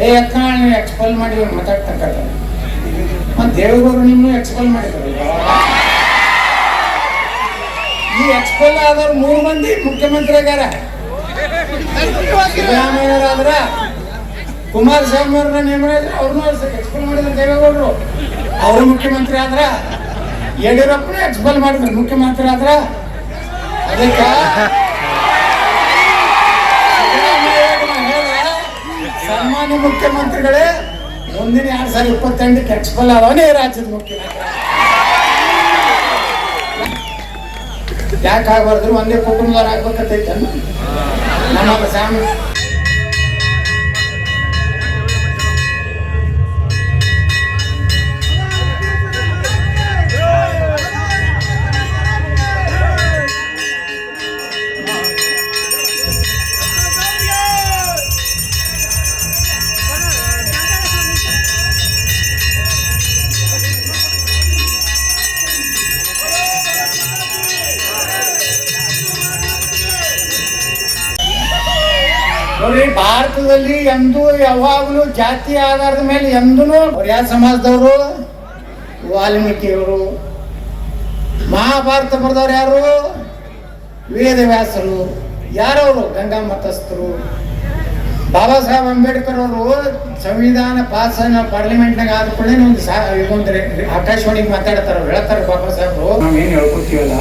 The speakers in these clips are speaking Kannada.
ಏ ಅಕ್ಕ ನೀವು ಎಕ್ಸ್ಪಲ್ ಮಾಡಿ ಇವ್ರು ಮಾತಾಡ್ತಕ್ಕ ಮತ್ತು ನಿಮ್ಮನ್ನು ಎಕ್ಸ್ಪೆಲ್ ಮಾಡಿದ್ರು ಈ ಎಕ್ಸ್ಪೆಲ್ ಆದವ್ರು ಮೂರು ಮಂದಿ ಮುಖ್ಯಮಂತ್ರಿ ಆಗ್ಯಾರ ಸಿದ್ದರಾಮಯ್ಯರಾದ್ರ ಕುಮಾರಸ್ವಾಮಿ ಅವ್ರನ್ನ ನೇಮಕ ಅವ್ರನ್ನೂ ಎಕ್ಸ್ಪೆಲ್ ಮಾಡಿದ್ರು ದೇವೇಗೌಡರು. ಅವರು ಮುಖ್ಯಮಂತ್ರಿ ಆದ್ರ, ಯಡಿಯೂರಪ್ಪನ ಎಕ್ಸ್ಪಲ್ ಮಾಡಿದ್ರು ಮುಖ್ಯಮಂತ್ರಿ ಆದ್ರ. ಅದಕ್ಕೆ ಸನ್ಮಾನ್ಯ ಮುಖ್ಯಮಂತ್ರಿಗಳೇ, ಮುಂದಿನ ಎರಡ್ ಸಾವಿರದ ಇಪ್ಪತ್ತೆಂಟಕ್ಕೆ ಎಕ್ಸ್ಪೆಲ್ ಆದವನೇ ರಾಜ್ಯದ ಮುಖ್ಯಮಂತ್ರಿ. ಯಾಕೆ ಆಗ್ಬಾರ್ದು ಒಂದೇ ಕುಟುಂಬದವ್ರು ಆಗ್ಬೇಕತ್ತೈತೆ ನಮ್ಮ ಸ್ಯಾಮ್ ನೋಡ್ರಿ ಭಾರತದಲ್ಲಿ ಎಂದೂ ಯಾವಾಗಲೂ ಜಾತಿ ಆಧಾರದ ಮೇಲೆ ಎಂದೂ ಯಾವ ಸಮಾಜದವರು, ವಾಲ್ಮೀಕಿಯವರು, ಮಹಾಭಾರತ ಬರೆದವ್ರು ಯಾರು? ವೇದವ್ಯಾಸರು ಯಾರವರು ಗಂಗಾ ಮತಸ್ಥರು. ಬಾಬಾ ಸಾಹೇಬ್ ಅಂಬೇಡ್ಕರ್ ಅವರು ಸಂವಿಧಾನ ಪಾಸನ ಪಾರ್ಲಿಮೆಂಟ್ನಾಗ ಆದ ಕೂಡಲೇ ಒಂದು ಸಾ ಇದೊಂದು ಆಕಾಶವಾಣಿಗೆ ಮಾತಾಡ್ತಾರೆ ಹೇಳ್ತಾರೆ ಬಾಬಾ ಸಾಹೇಬ್ರು. ನಾವೇನು ಹೇಳ್ಕೊತೀವಲ್ಲ,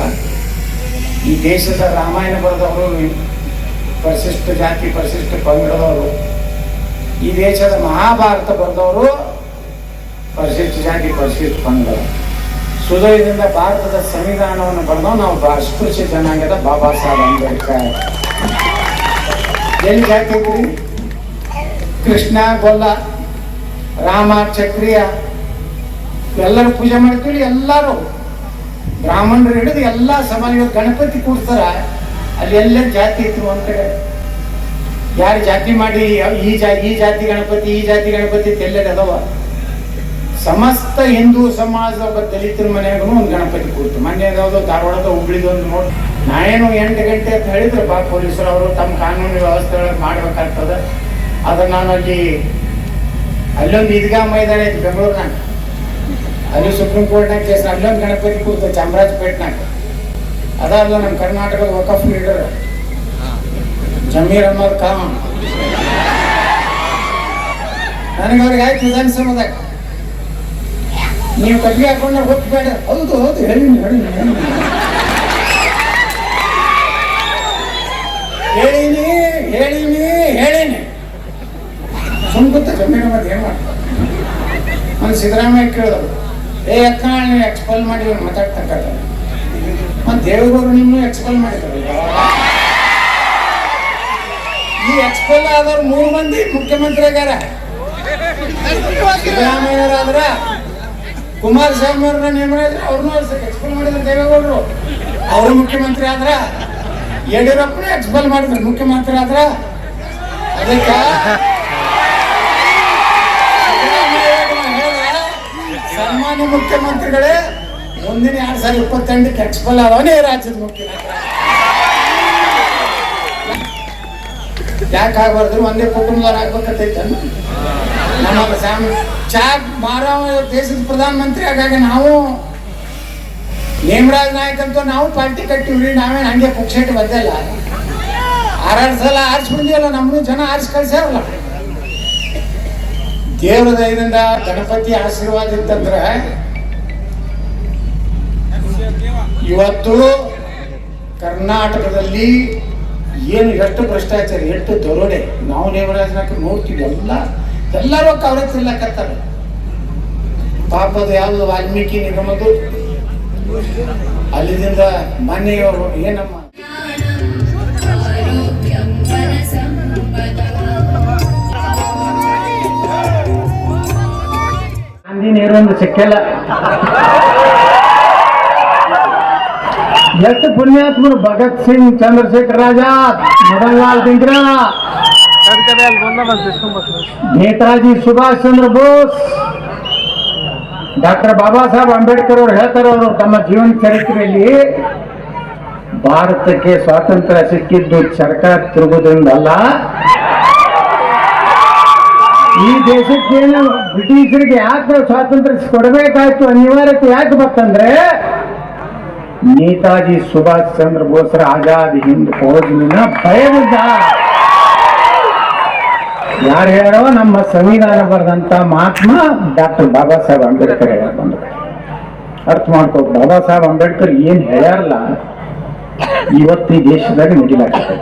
ಈ ದೇಶದ ರಾಮಾಯಣ ಬರೆದವರು ಪರಿಶಿಷ್ಟ ಜಾತಿ, ಪರಿಶಿಷ್ಟ ಪಂಗಡದವರು, ಈ ದೇಶದ ಮಹಾಭಾರತ ಬಂದವರು ಪರಿಶಿಷ್ಟ ಜಾತಿ, ಪರಿಶಿಷ್ಟ ಪಂಗಡ. ಸುದಯದಿಂದ ಭಾರತದ ಸಂವಿಧಾನವನ್ನು ಬರೆದವ್ ನಾವು ಅಸ್ಪೃಶ್ಯ ಜನಾಂಗದ ಬಾಬಾ ಸಾಹೇಬ್ ಅಂಬೇಡ್ಕರ್. ಎಲ್ಲಿ ಜಾತಿ ಕೃಷ್ಣ, ಗೊಲ್ಲ, ರಾಮ ಚಕ್ರಿಯ ಎಲ್ಲರೂ ಪೂಜೆ ಮಾಡ್ತೀವಿ ಎಲ್ಲರೂ. ಬ್ರಾಹ್ಮಣರು ಹಿಡಿದು ಎಲ್ಲ ಸಮಾಜಗಳು ಗಣಪತಿ ಕೂಡ್ತಾರ ಅಲ್ಲಿ ಎಲ್ಲ ಜಾತಿ ಇತ್ತು ಒಂದ್ ಕಡೆ. ಯಾರು ಜಾತಿ ಮಾಡಿ, ಈ ಜಾ, ಈ ಜಾತಿ ಗಣಪತಿ, ಈ ಜಾತಿ ಗಣಪತಿ ಅದಾವ. ಸಮಸ್ತ ಹಿಂದೂ ಸಮಾಜ ದಲಿತರ ಮನೆಯಾಗೂ ಒಂದು ಗಣಪತಿ ಕೂಡ್ತು ಮೊನ್ನೆ ಯಾವ್ದೋ ಧಾರವಾಡದ ಹುಬ್ಳಿದ ಒಂದು ನೋಡಿ ನಾನೇನು ಎಂಟು ಗಂಟೆ ಅಂತ ಹೇಳಿದ್ರು, ಬಾ ಪೊಲೀಸರು ಅವರು ತಮ್ಮ ಕಾನೂನು ವ್ಯವಸ್ಥೆ ಮಾಡ್ಬೇಕಾಗ್ತದೆ. ಅದನ್ನ ನಾನು ಅಲ್ಲಿ ಅಲ್ಲೊಂದು ಈದ್ಗಾ ಮೈದಾನ ಐತಿ ಬೆಂಗಳೂರಿನಾಗ. ಅಲ್ಲಿ ಸುಪ್ರೀಂ ಕೋರ್ಟ್ನಾಗ ಕೇಸ್, ಅಲ್ಲೊಂದು ಗಣಪತಿ ಕೂತ ಚಾಮರಾಜಪೇಟ್ನಾಗ. ಅದಲ್ಲ ನಮ್ಮ ಕರ್ನಾಟಕದ ವಕಫ್ ಲೀಡರ್ ಜಮೀರ್ ಅಹಮದ್ ಖಾನ್. ನನಗೆ ಅವ್ರಿಗೆ ಆಯ್ತು ವಿಧಾನಸಭಾದಾಗ ನೀವು ಕಟ್ಟಿಗೆ ಹಾಕೊಂಡ್ರೆ ಹೋಗ್ಬೇಡ ಹೌದು ಹೌದು, ಹೇಳಿ ಹೇಳಿ ಹೇಳಿನಿ ಹೇಳಿನಿ ಹೇಳಿನಿ. ಸುಮ್ಕುತ್ತ ಜಮೀರ್ ಅಹಮದ್ ಏನ್ ಮಾಡ್ತಾರೆ ನಾನು ಸಿದ್ದರಾಮಯ್ಯ ಕೇಳಿದ್ರು, ಏ ಅಕ್ಕ ಎಕ್ಸ್ಪಲ್ ಮಾಡಿ ಇವ್ರು ಮಾತಾಡ್ತಕ್ಕ ಮತ್ತು ದೇವೇಗೌಡರು ನಿಮ್ಮನ್ನು ಎಕ್ಸ್ಪೆಲ್ ಮಾಡಿದ್ರು ಈ ಎಕ್ಸ್ಪೆಲ್ ಆದವ್ರು ಮೂರು ಮಂದಿ ಮುಖ್ಯಮಂತ್ರಿ ಆಗ್ಯಾರ. ಸಿದ್ದರಾಮಯ್ಯರಾದ್ರ ಕುಮಾರಸ್ವಾಮಿ ಅವ್ರನ್ನ ನೇಮಕ ಅವ್ರನ್ನೂ ಎಕ್ಸ್ಪೆಲ್ ಮಾಡಿದ್ರು ದೇವೇಗೌಡರು. ಅವರು ಮುಖ್ಯಮಂತ್ರಿ ಆದ್ರ ಯಡಿಯೂರಪ್ಪನ ಎಕ್ಸ್ಪೆಲ್ ಮಾಡಿದ್ರು. ಮುಖ್ಯಮಂತ್ರಿ ಆದ್ರ ಅದಕ್ಕೆ ಸನ್ಮಾನ್ಯ ಮುಖ್ಯಮಂತ್ರಿಗಳೇ ಮುಂದಿನ ಎರಡು ಸಾವಿರ ಇಪ್ಪತ್ತೆಂಟು ಎಕ್ಸ್ಪೆಲ್ ಆದವನೇ ರಾಜ್ಯದ ಮುಖ್ಯಮಂತ್ರಿ ಯಾಕೆ ಆಗ್ಬಾರ್ದು? ಒಂದೇ ಕುಟುಂಬದವ್ರು ಆಗ್ಬೇಕತ್ತೈತೆ ನಮ್ಮ ಸ್ಯಾಮ್ ಚಾ ಮಾರೋ ದೇಶದ ಪ್ರಧಾನಮಂತ್ರಿ ಹಾಗಾಗಿ ನಾವು ನೇಮರಾಜ್ ನಾಯಕ್ ಅಂತ ನಾವು ಪಾರ್ಟಿ ಕಟ್ಟಿವ್ರಿ ನಾವೇನು ಹಂಗೆ ಪುಕ್ಷೇಟ್ ಬಂದಿಲ್ಲ ಆರಾರು ಸಲ ಆರಿಸಿ ನಮ್ಮನ್ನು ಜನ ಆರಿಸಿ ಕಳ್ಸ್ಯಾರಲ್ಲ. ದೇವ್ರ ದಯದಿಂದ ಗಣಪತಿ ಆಶೀರ್ವಾದ ಇತ್ತಂದ್ರೆ ಇವತ್ತು ಕರ್ನಾಟಕದಲ್ಲಿ ಏನು ಎಷ್ಟು ಭ್ರಷ್ಟಾಚಾರ, ಎಷ್ಟು ದರೋಡೆ, ನಾವು ನೇಮರಾಜ್ ಹಾಕಿ ನೋಡ್ತೀವಿ, ಎಲ್ಲ, ಎಲ್ಲರೂ ಕವರೇಜ್ ಇಲ್ಲಕತ್ತಾರೆ ಪಾಪದ ಯಾವುದು ವಾಲ್ಮೀಕಿ ನಿಗಮದ್ದು? ಅಲ್ಲಿಂದ ಮನೆಯವರು ಏನಮ್ಮ? ಗಾಂಧಿ ನೀರೊಂದು ಸಿಕ್ಕಿಲ್ಲ. ಎಷ್ಟು ಪುಣ್ಯಾತ್ಮರು ಭಗತ್ ಸಿಂಗ್, ಚಂದ್ರಶೇಖರ್ ಆಜಾದ್ ಮದನ್ ಲಾಲ್ ದಿಂಗ್ರಾ ನೇತಾಜಿ ಸುಭಾಷ್ ಚಂದ್ರ ಬೋಸ್, ಡಾಕ್ಟರ್ ಬಾಬಾ ಸಾಹೇಬ್ ಅಂಬೇಡ್ಕರ್ ಅವರು ಹೇಳ್ತಾರೆ ಅವರು, ತಮ್ಮ ಜೀವನ ಚರಿತ್ರೆಯಲ್ಲಿ ಭಾರತಕ್ಕೆ ಸ್ವಾತಂತ್ರ್ಯ ಸಿಕ್ಕಿದ್ದು ಸರ್ಕಾರ ತಿರುಗುವುದರಿಂದ ಅಲ್ಲ ಈ ದೇಶಕ್ಕೆ ಬ್ರಿಟಿಷರಿಗೆ ಯಾಕೆ ಸ್ವಾತಂತ್ರ್ಯ ಕೊಡಬೇಕಾಯ್ತು, ಅನಿವಾರ್ಯತೆ ಯಾಕೆ ಬರ್ತಂದ್ರೆ ನೇತಾಜಿ ಸುಭಾಷ್ ಚಂದ್ರ ಬೋಸ್ರ ಆಜಾದ್ ಹಿಂದ್ ಫೌಜ್ನ ಭಯವಿದ್ದ. ಯಾರು ಹೇಳೋ ನಮ್ಮ ಸಂವಿಧಾನ ಬರೆದಂತ ಮಹಾತ್ಮ ಡಾಕ್ಟರ್ ಬಾಬಾ ಸಾಹೇಬ್ ಅಂಬೇಡ್ಕರ್ ಹೇಳಕ್ ಅರ್ಥ ಮಾಡ್ಕೋ, ಬಾಬಾ ಸಾಹೇಬ್ ಅಂಬೇಡ್ಕರ್ ಏನ್ ಹೇಳ್ಯಾರಲ್ಲ, ಇವತ್ತು ಈ ದೇಶದಾಗ ನಡಿಲಾಗ್ತದೆ